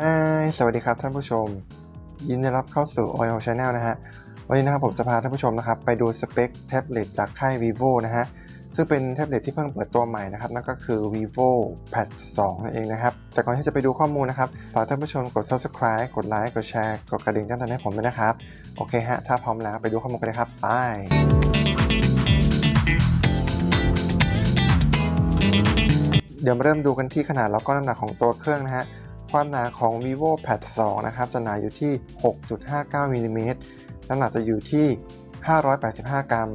ฮายสวัสดีครับท่านผู้ชม ยินดีรับเข้าสู่ Oil Channel นะฮะ วันนี้นะครับผมจะพาท่านผู้ชมนะครับไปดูสเปคแท็บเล็ตจากค่าย vivo นะฮะ ซึ่งเป็นแท็บเล็ตที่เพิ่งเปิดตัวใหม่นะครับ นั่นก็คือ vivo pad 2นั่นเองนะครับ แต่ก่อนที่จะไปดูข้อมูลนะครับ ฝากท่านผู้ชมกด subscribe กดไลค์กดแชร์กดกระดิ่งแจ้งเตือนให้ผมด้วยนะครับ โอเคฮะ ถ้าพร้อมแล้วไปดูข้อมูลกันเลยครับไปเดี๋ยวมาเริ่มดูกันที่ขนาดแล้วก็น้ำหนักของตัวเครื่องนะฮะ ความหนาของ vivo pad 2 นะครับ จะหนาอยู่ที่ 6.59มิลลิเมตรน้ำหนักจะอยู่ที่ 585 กรัม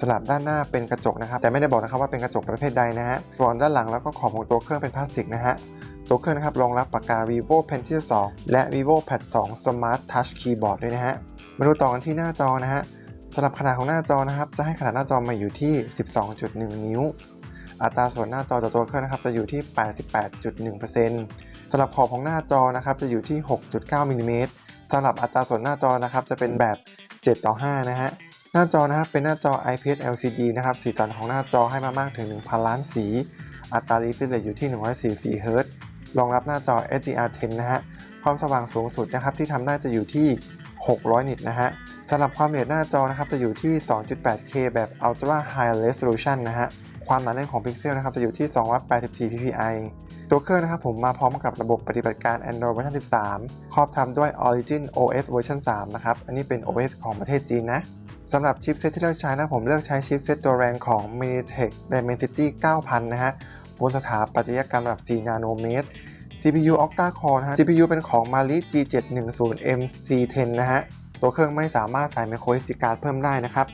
สลับด้านหน้าเป็นกระจกนะครับ แต่ไม่ได้บอกนะครับว่าเป็นกระจกประเภทใดนะฮะส่วนด้านหลังแล้วก็ขอบของตัวเครื่องเป็นพลาสติกนะฮะตัวเครื่องนะครับรองรับปากกา vivo pencil 2และ vivo pad 2 smart touch keyboard ด้วยนะฮะมาดูต่อกันที่หน้าจอนะฮะสำหรับขนาดของหน้าจอนะครับ จะให้ขนาดหน้าจอมาอยู่ที่ 12.1 นิ้ว อัตราส่วนหน้าจอต่อตัวเครื่องนะครับจะอยู่ที่ 88.1% สำหรับขอบของหน้าจอนะครับจะอยู่ที่ 6.9มิลลิเมตรสำหรับอัตราส่วนหน้าจอนะครับจะเป็นแบบ 7 ต่อ 5 นะฮะหน้าจอนะครับเป็นหน้าจอ IPS LCD นะครับสีสันของหน้าจอให้มามากถึง 1,000 ล้านสี อัตรา refresh rate อยู่ที่144 Hz รองรับหน้าจอ HDR10 นะฮะความสว่างสูงสุดนะครับที่ทำได้จะอยู่ที่ 600 นิตนะฮะสำหรับความละเอียดหน้าจอนะครับจะอยู่ที่ 2.8K แบบ Ultra High Resolution นะฮะ ความหนาแน่นของพิกเซลนะครับจะอยู่ที่ 284 ppi ตัวเครื่องนะครับผมมาพร้อมกับระบบปฏิบัติการ Android เวอร์ชัน13 ครอบทำด้วย Origin OS เวอร์ชัน3นะครับ อันนี้เป็น OS ของประเทศจีนนะสำหรับชิปเซตที่เลือกใช้นะผมเลือกใช้ชิปเซตตัวแรงของ MediaTek Dimensity 9000 นะฮะบนสถาปัตยกรรมระดับ 4 นาโนเมตร CPU Octa Core นะฮะ CPU เป็นของ Mali G710MC10 นะฮะ ตัวเครื่องไม่สามารถใส่ micro SD card เพิ่มได้นะครับ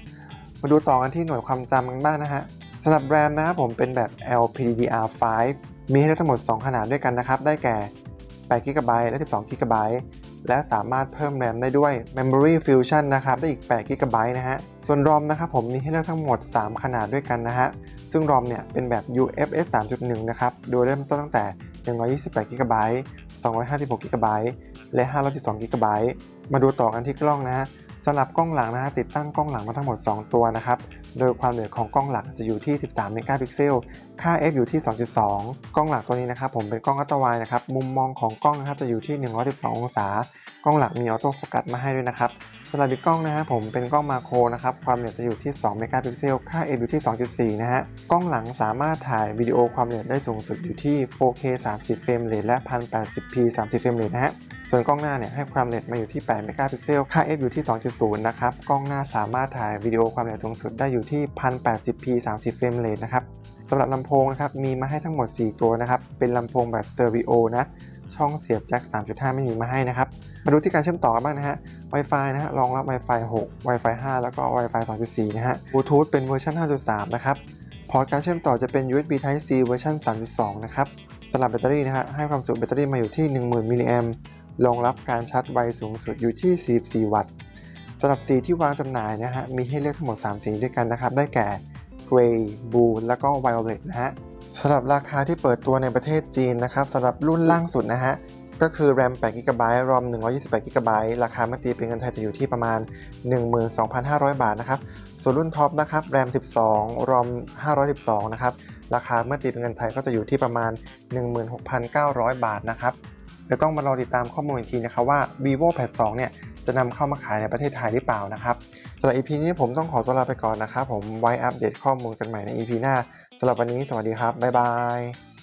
มาดูต่อกันที่หน่วยความจำกันบ้างนะฮะ สำหรับ RAM นะครับผมเป็นแบบ LPDDR5 มีให้ได้ทั้งหมด 2 ขนาดด้วยกันนะครับ ได้แก่8 GB และ 12 GB และสามารถเพิ่ม RAM ได้ด้วย Memory Fusion นะครับ ได้อีก8 GB นะฮะ ส่วน ROM นะครับผมมีให้เลือกทั้งหมด 3 ขนาดด้วยกันนะฮะ ซึ่ง ROM เนี่ยเป็นแบบ UFS 3.1 นะครับ โดยเริ่มต้นตั้งแต่ 128 GB 256 GB และ 512 GB มาดูต่อกันที่กล้องนะฮะ สำหรับกล้องหลังนะฮะติดตั้งกล้องหลังมาทั้งหมด 2 ตัวนะครับ โดยความละเอียดของกล้องหลักจะอยู่ที่ 13 เมกะพิกเซล ค่า f อยู่ที่ 2.2 กล้องหลักตัวนี้นะครับผมเป็นกล้องอัตร้าไวด์นะครับ มุมมองของกล้องนะครับจะอยู่ที่ 112 องศา กล้องหลักมีออโต้โฟกัสมาให้ด้วยนะครับสำหรับอีกกล้องนะฮะผมเป็นกล้องมาโครนะครับความละเอียดจะอยู่ที่ 2 เมกะพิกเซล ค่า f อยู่ที่ 2.4 นะฮะ กล้องหลังสามารถถ่ายวิดีโอความละเอียดได้สูงสุดอยู่ที่ 4K 30 เฟรมเรทและ 1080p 30 เฟรมเรทนะฮะ ส่วนกล้องหน้าเนี่ยให้ความละเอียดมาอยู่ที่ 8 เมกะพิกเซล ค่า f อยู่ที่ 2.0 นะครับ กล้องหน้าสามารถถ่ายวิดีโอความละเอียดสูงสุดได้อยู่ที่ 1080p 30 เฟรมเรทนะครับสำหรับลำโพงนะครับ มีมาให้ทั้งหมด 4 ตัวนะครับ เป็นลำโพงแบบสเตอริโอนะ ช่องเสียบแจ็ค 3.5 ไม่มีมาให้นะครับ มาดูที่การเชื่อมต่อกันบ้างนะฮะ Wi-Fi นะฮะ รองรับ Wi-Fi 6 Wi-Fi 5 แล้วก็ Wi-Fi 2.4 นะฮะ Bluetooth เป็นเวอร์ชัน5.3 นะครับ พอร์ตการเชื่อมต่อจะเป็น USB Type C เวอร์ชัน3.2 นะครับสำหรับแบตเตอรี่นะฮะ ให้ความจุแบตเตอรี่มาอยู่ที่ 10,000มิลลิแอม รองรับการชาร์จไวสูงสุดอยู่ที่ 44 วัตต์สำหรับสีที่วางจำหน่ายนะฮะมีให้เลือกทั้งหมด 3 สีด้วยกันนะครับ ได้แก่ Gray Blue แล้วก็ Violet นะฮะสำหรับราคาที่เปิดตัวในประเทศจีนนะครับสำหรับรุ่นล่างสุดนะฮะก็คือ RAM 8 GB ROM 128 GB ราคาเมื่อตีเป็นเงินไทยจะอยู่ที่ประมาณ 12,500 บาทนะครับ ส่วนรุ่นท็อปนะครับ RAM 12 ROM 512 นะครับ ราคาเมื่อตีเป็นเงินไทยก็จะอยู่ที่ประมาณ 16,900 บาทนะครับ เดี๋ยวต้องมารอติดตามข้อมูลอีกทีนะครับว่า vivo pad 2 เนี่ยจะนำเข้ามาขายในประเทศไทยหรือเปล่านะครับสำหรับ EP นี้ผมต้องขอตัวลาไปก่อนนะครับผมไว้อัปเดตข้อมูลกันใหม่ใน EP หน้าสำหรับวันนี้สวัสดีครับบ๊ายบาย